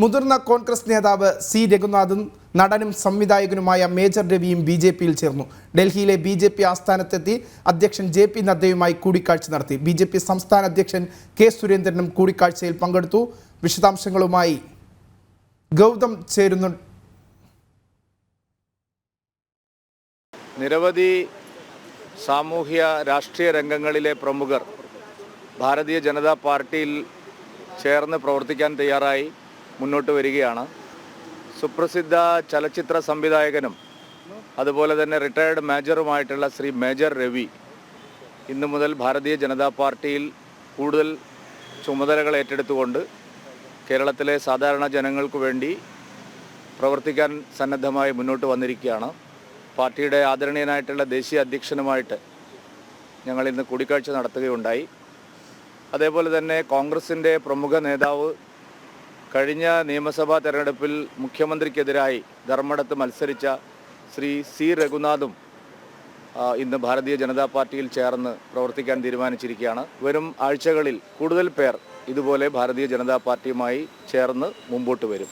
മുതിർന്ന കോൺഗ്രസ് നേതാവ് സി രഘുനാഥും നടനും സംവിധായകനുമായ മേജർ രവിയും ബി ജെ പിയിൽ ചേർന്നു. ഡൽഹിയിലെ ബി ജെ പി ആസ്ഥാനത്തെത്തി അധ്യക്ഷൻ ജെ പി നദ്ദയുമായി കൂടിക്കാഴ്ച നടത്തി. ബി ജെ പി സംസ്ഥാന അധ്യക്ഷൻ കെ സുരേന്ദ്രനും കൂടിക്കാഴ്ചയിൽ പങ്കെടുത്തു. വിശദാംശങ്ങളുമായി ഗൗതം ചേരുന്നു. നിരവധി സാമൂഹ്യ രാഷ്ട്രീയ രംഗങ്ങളിലെ പ്രമുഖർ ഭാരതീയ ജനതാ പാർട്ടിയിൽ ചേർന്ന് പ്രവർത്തിക്കാൻ തയ്യാറായി. മുന്നോട്ട് വരികയാണ്. സുപ്രസിദ്ധ ചലച്ചിത്ര സംവിധായകനും അതുപോലെ തന്നെ റിട്ടയർഡ് മേജറുമായിട്ടുള്ള ശ്രീ മേജർ രവി ഇന്നു മുതൽ ഭാരതീയ ജനതാ പാർട്ടിയിൽ കൂടുതൽ ചുമതലകൾ ഏറ്റെടുത്തുകൊണ്ട് കേരളത്തിലെ സാധാരണ ജനങ്ങൾക്ക് വേണ്ടി പ്രവർത്തിക്കാൻ സന്നദ്ധമായി മുന്നോട്ട് വന്നിരിക്കുകയാണ്. പാർട്ടിയുടെ ആദരണീയനായിട്ടുള്ള ദേശീയ അധ്യക്ഷനുമായിട്ട് ഞങ്ങൾ ഇന്ന് കൂടിക്കാഴ്ച നടത്തുകയുണ്ടായി. അതേപോലെ തന്നെ കോൺഗ്രസിന്റെ പ്രമുഖ നേതാവ് കഴിഞ്ഞ നിയമസഭാ തെരഞ്ഞെടുപ്പിൽ മുഖ്യമന്ത്രിക്കെതിരായി ധർമ്മടത്ത് മത്സരിച്ച ശ്രീ സി രഘുനാഥും ഇന്ന് ഭാരതീയ ജനതാ പാർട്ടിയിൽ ചേർന്ന് പ്രവർത്തിക്കാൻ തീരുമാനിച്ചിരിക്കുകയാണ്. വരും ആഴ്ചകളിൽ കൂടുതൽ പേർ ഇതുപോലെ ഭാരതീയ ജനതാ പാർട്ടിയുമായി ചേർന്ന് മുമ്പോട്ട് വരും.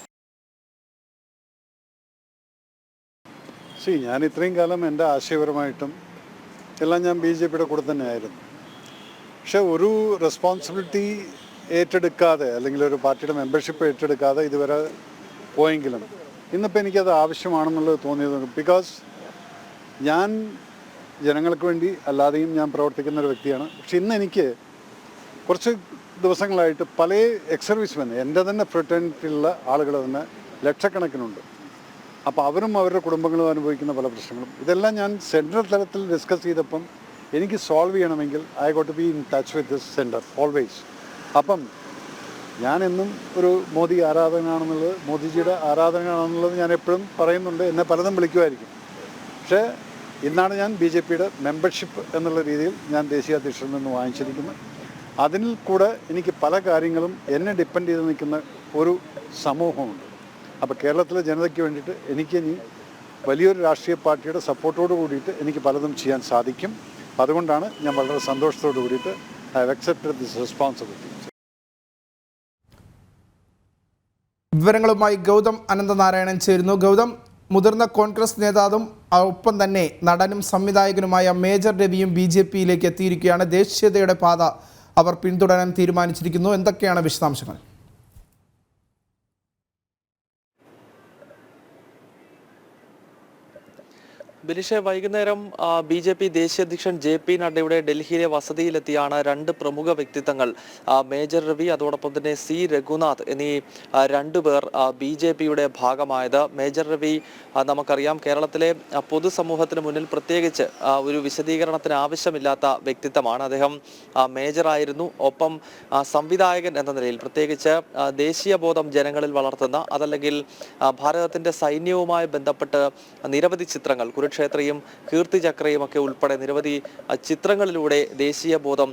ശരി ഞാൻ ഇത്രയും കാലം എന്റെ ആശയപരമായിട്ടും എല്ലാം ഞാൻ ബി ജെ പിയുടെ കൂടെ തന്നെയായിരുന്നു. പക്ഷെ ഒരു റെസ്പോൺസിബിലിറ്റി ഏറ്റെടുക്കാതെ അല്ലെങ്കിൽ ഒരു പാർട്ടിയുടെ മെമ്പർഷിപ്പ് ഏറ്റെടുക്കാതെ ഇതുവരെ പോയെങ്കിലും ഇന്നിപ്പോൾ എനിക്കത് ആവശ്യമാണെന്നുള്ളത് തോന്നിയത് ബിക്കോസ് ഞാൻ ജനങ്ങൾക്ക് വേണ്ടി അല്ലാതെയും ഞാൻ പ്രവർത്തിക്കുന്ന ഒരു വ്യക്തിയാണ്. പക്ഷെ ഇന്ന് എനിക്ക് കുറച്ച് ദിവസങ്ങളായിട്ട് പല എക്സ് സർവീസ്മെൻ എന്റെ തന്നെ ഫ്രട്ടേണിറ്റിയിലുള്ള ആളുകൾ തന്നെ ലക്ഷക്കണക്കിനുണ്ട്. അപ്പോൾ അവരും അവരുടെ കുടുംബങ്ങളും അനുഭവിക്കുന്ന പല പ്രശ്നങ്ങളും. ഇതെല്ലാം ഞാൻ സെൻട്രൽ തലത്തിൽ ഡിസ്കസ് ചെയ്തപ്പം എനിക്ക് സോൾവ് ചെയ്യണമെങ്കിൽ I got be in touch with this centre always അപ്പം ഞാനെന്നും ഒരു മോദി ആരാധകനാണെന്നുള്ളത് മോദിജിയുടെ ആരാധകനാണെന്നുള്ളത് ഞാൻ എപ്പോഴും പറയുന്നുണ്ട് എന്നെ പലതും വിളിക്കുമായിരിക്കും. പക്ഷേ ഇന്നാണ് ഞാൻ ബി ജെ പിയുടെ മെമ്പർഷിപ്പ് എന്നുള്ള രീതിയിൽ ഞാൻ ദേശീയ അധ്യക്ഷനിൽ നിന്ന് വാങ്ങിച്ചിരിക്കുന്നത്. അതിൽ കൂടെ എനിക്ക് പല കാര്യങ്ങളും എന്നെ ഡിപ്പെൻഡ് ചെയ്ത് നിൽക്കുന്ന ഒരു സമൂഹമുണ്ട്. അപ്പോൾ കേരളത്തിലെ ജനതയ്ക്ക് വേണ്ടിയിട്ട് എനിക്ക് ഇനി വലിയൊരു രാഷ്ട്രീയ പാർട്ടിയുടെ സപ്പോർട്ടോട് കൂടിയിട്ട് എനിക്ക് പലതും ചെയ്യാൻ സാധിക്കും. അതുകൊണ്ടാണ് ഞാൻ വളരെ സന്തോഷത്തോടു കൂടിയിട്ട് I have accepted this responsibility വിവരങ്ങളുമായി ഗൗതം അനന്തനാരായണൻ ചേരുന്നു. ഗൗതം മുതിർന്ന കോൺഗ്രസ് നേതാവും ഒപ്പം തന്നെ നടനും സംവിധായകനുമായ മേജർ രവിയും ബി ജെ പിയിലേക്ക് എത്തിയിരിക്കുകയാണ്. ദേശീയതയുടെ പാത അവർ പിന്തുടരാൻ തീരുമാനിച്ചിരിക്കുന്നു. എന്തൊക്കെയാണ് വിശദാംശങ്ങൾ? ബിനിഷെ വൈകുന്നേരം ബി ജെ പി ദേശീയ അധ്യക്ഷൻ ജെ പി നഡ്ഡയുടെ ഡൽഹിയിലെ വസതിയിലെത്തിയാണ് രണ്ട് പ്രമുഖ വ്യക്തിത്വങ്ങൾ. മേജർ രവി അതോടൊപ്പം തന്നെ സി രഘുനാഥ് എന്നീ രണ്ടുപേർ ബി ജെ പിയുടെ ഭാഗമായത്. മേജർ രവി നമുക്കറിയാം കേരളത്തിലെ പൊതുസമൂഹത്തിന് മുന്നിൽ പ്രത്യേകിച്ച് ഒരു വിശദീകരണത്തിന് ആവശ്യമില്ലാത്ത വ്യക്തിത്വമാണ്. അദ്ദേഹം മേജറായിരുന്നു ഒപ്പം സംവിധായകൻ എന്ന നിലയിൽ പ്രത്യേകിച്ച് ദേശീയ ബോധം ജനങ്ങളിൽ വളർത്തുന്ന അതല്ലെങ്കിൽ ഭാരതത്തിന്റെ സൈന്യവുമായി ബന്ധപ്പെട്ട് നിരവധി ചിത്രങ്ങൾ കുരുക്ഷേത്രയും കീർത്തിചക്രയും ഒക്കെ ഉൾപ്പെടെ നിരവധി ചിത്രങ്ങളിലൂടെ ദേശീയ ബോധം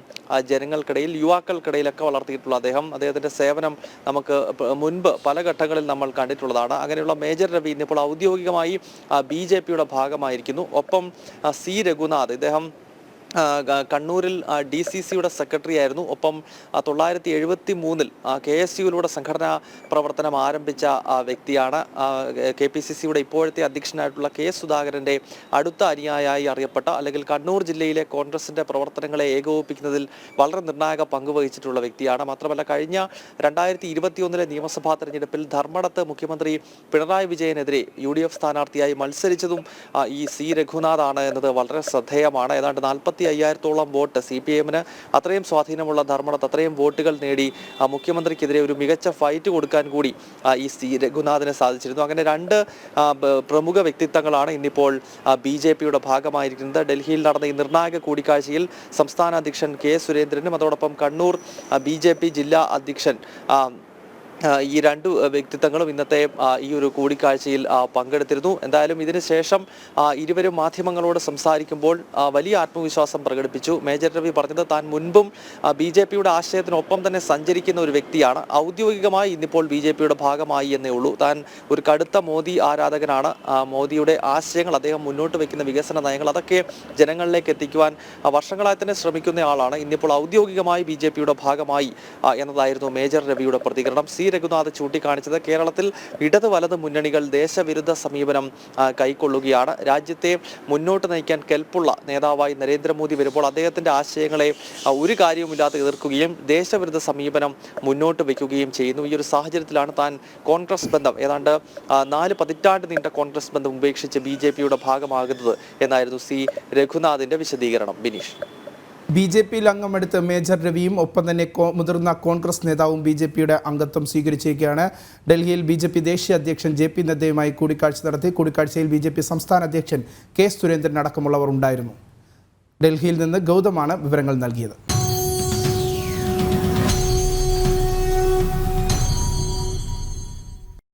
ജനങ്ങൾക്കിടയിൽ യുവാക്കൾക്കിടയിലൊക്കെ വളർത്തിയിട്ടുള്ള അദ്ദേഹം. അദ്ദേഹത്തിന്റെ സേവനം നമുക്ക് മുൻപ് പല ഘട്ടങ്ങളിൽ നമ്മൾ കണ്ടിട്ടുള്ളതാണ്. അങ്ങനെയുള്ള മേജർ രവി ഇന്നിപ്പോൾ ഔദ്യോഗികമായി ബി ജെ പിയുടെ ഭാഗമായിരിക്കുന്നു. ഒപ്പം സി രഘുനാഥ് ഇദ്ദേഹം കണ്ണൂരിൽ ഡി സി സിയുടെ സെക്രട്ടറി ആയിരുന്നു. ഒപ്പം തൊള്ളായിരത്തി എഴുപത്തി മൂന്നിൽ കെ എസ് യുയിലൂടെ സംഘടനാ പ്രവർത്തനം ആരംഭിച്ച വ്യക്തിയാണ്. കെ പി സി സിയുടെ ഇപ്പോഴത്തെ അധ്യക്ഷനായിട്ടുള്ള കെ എസ് സുധാകരന്റെ അടുത്ത അനുയായി അറിയപ്പെട്ട അല്ലെങ്കിൽ കണ്ണൂർ ജില്ലയിലെ കോൺഗ്രസിന്റെ പ്രവർത്തനങ്ങളെ ഏകോപിപ്പിക്കുന്നതിൽ വളരെ നിർണായക പങ്കുവഹിച്ചിട്ടുള്ള വ്യക്തിയാണ്. മാത്രമല്ല കഴിഞ്ഞ രണ്ടായിരത്തി ഇരുപത്തിയൊന്നിലെ നിയമസഭാ തെരഞ്ഞെടുപ്പിൽ ധർമ്മടത്ത് മുഖ്യമന്ത്രി പിണറായി വിജയനെതിരെ യു ഡി എഫ് സ്ഥാനാർത്ഥിയായി മത്സരിച്ചതും ഈ സി രഘുനാഥാണ് എന്നത് വളരെ ശ്രദ്ധേയമാണ്. ഏതാണ്ട് നാൽപ്പത്തി അയ്യായിരത്തോളം വോട്ട് സി പി എമ്മിന് അത്രയും സ്വാധീനമുള്ള ധർമ്മടത്ത് അത്രയും വോട്ടുകൾ നേടി മുഖ്യമന്ത്രിക്കെതിരെ ഒരു മികച്ച ഫൈറ്റ് കൊടുക്കാൻ കൂടി ഈ സി രഘുനാഥിന് സാധിച്ചിരുന്നു. അങ്ങനെ രണ്ട് പ്രമുഖ വ്യക്തിത്വങ്ങളാണ് ഇന്നിപ്പോൾ ബി ജെ പിയുടെ ഭാഗമായിരിക്കുന്നത്. ഡൽഹിയിൽ നടന്ന ഈ നിർണായക കൂടിക്കാഴ്ചയിൽ സംസ്ഥാന അധ്യക്ഷൻ കെ സുരേന്ദ്രനും അതോടൊപ്പം കണ്ണൂർ ബി ജില്ലാ അധ്യക്ഷൻ ഈ രണ്ട് വ്യക്തിത്വങ്ങളും ഇന്നത്തെ ഈ ഒരു കൂടിക്കാഴ്ചയിൽ പങ്കെടുത്തിരുന്നു. എന്തായാലും ഇതിനുശേഷം ഇരുവരും മാധ്യമങ്ങളോട് സംസാരിക്കുമ്പോൾ വലിയ ആത്മവിശ്വാസം പ്രകടിപ്പിച്ചു. മേജർ രവി പറഞ്ഞത് താൻ മുൻപും ബി ജെ പിയുടെ ആശയത്തിനൊപ്പം തന്നെ സഞ്ചരിക്കുന്ന ഒരു വ്യക്തിയാണ്. ഔദ്യോഗികമായി ഇന്നിപ്പോൾ ബി ജെ പിയുടെ ഭാഗമായി എന്നേ ഉള്ളൂ. താൻ ഒരു കടുത്ത മോദി ആരാധകനാണ്. മോദിയുടെ ആശയങ്ങൾ അദ്ദേഹം മുന്നോട്ട് വെക്കുന്ന വികസന നയങ്ങൾ അതൊക്കെ ജനങ്ങളിലേക്ക് എത്തിക്കുവാൻ വർഷങ്ങളായി തന്നെ ശ്രമിക്കുന്ന ആളാണ്. ഇന്നിപ്പോൾ ഔദ്യോഗികമായി ബി ഭാഗമായി എന്നതായിരുന്നു മേജർ രവിയുടെ പ്രതികരണം. സി രഘുനാഥ് ചൂണ്ടിക്കാണിച്ചത് കേരളത്തിൽ ഇടത് വലത് മുന്നണികൾ ദേശവിരുദ്ധ സമീപനം കൈക്കൊള്ളുകയാണ്. രാജ്യത്തെ മുന്നോട്ട് നയിക്കാൻ കെൽപ്പുള്ള നേതാവായി നരേന്ദ്രമോദി വരുമ്പോൾ അദ്ദേഹത്തിന്റെ ആശയങ്ങളെ ഒരു കാര്യവുമില്ലാതെ എതിർക്കുകയും ദേശവിരുദ്ധ സമീപനം മുന്നോട്ട് വയ്ക്കുകയും ചെയ്യുന്നു. ഈ ഒരു സാഹചര്യത്തിലാണ് താൻ കോൺഗ്രസ് ബന്ധം. ഏതാണ്ട് നാല് പതിറ്റാണ്ട് നീണ്ട കോൺഗ്രസ് ബന്ധം ഉപേക്ഷിച്ച് ബി ഭാഗമാകുന്നത് എന്നായിരുന്നു സി രഘുനാഥിന്റെ വിശദീകരണം. ബിനീഷ്. ബി ജെ പിയിൽ അംഗമെടുത്ത് മേജർ രവിയും ഒപ്പം തന്നെ മുതിർന്ന കോൺഗ്രസ് നേതാവും ബി ജെ പിയുടെ അംഗത്വം സ്വീകരിച്ചിരിക്കുകയാണ്. ഡൽഹിയിൽ ബി ജെ പി ദേശീയ അധ്യക്ഷൻ ജെ പി നദ്ദയുമായി കൂടിക്കാഴ്ച നടത്തി. കൂടിക്കാഴ്ചയിൽ ബി ജെ പി സംസ്ഥാന അധ്യക്ഷൻ കെ സുരേന്ദ്രൻ അടക്കമുള്ളവർ ഉണ്ടായിരുന്നു. ഡൽഹിയിൽ നിന്ന് ഗൗതമാണ് വിവരങ്ങൾ നൽകിയത്.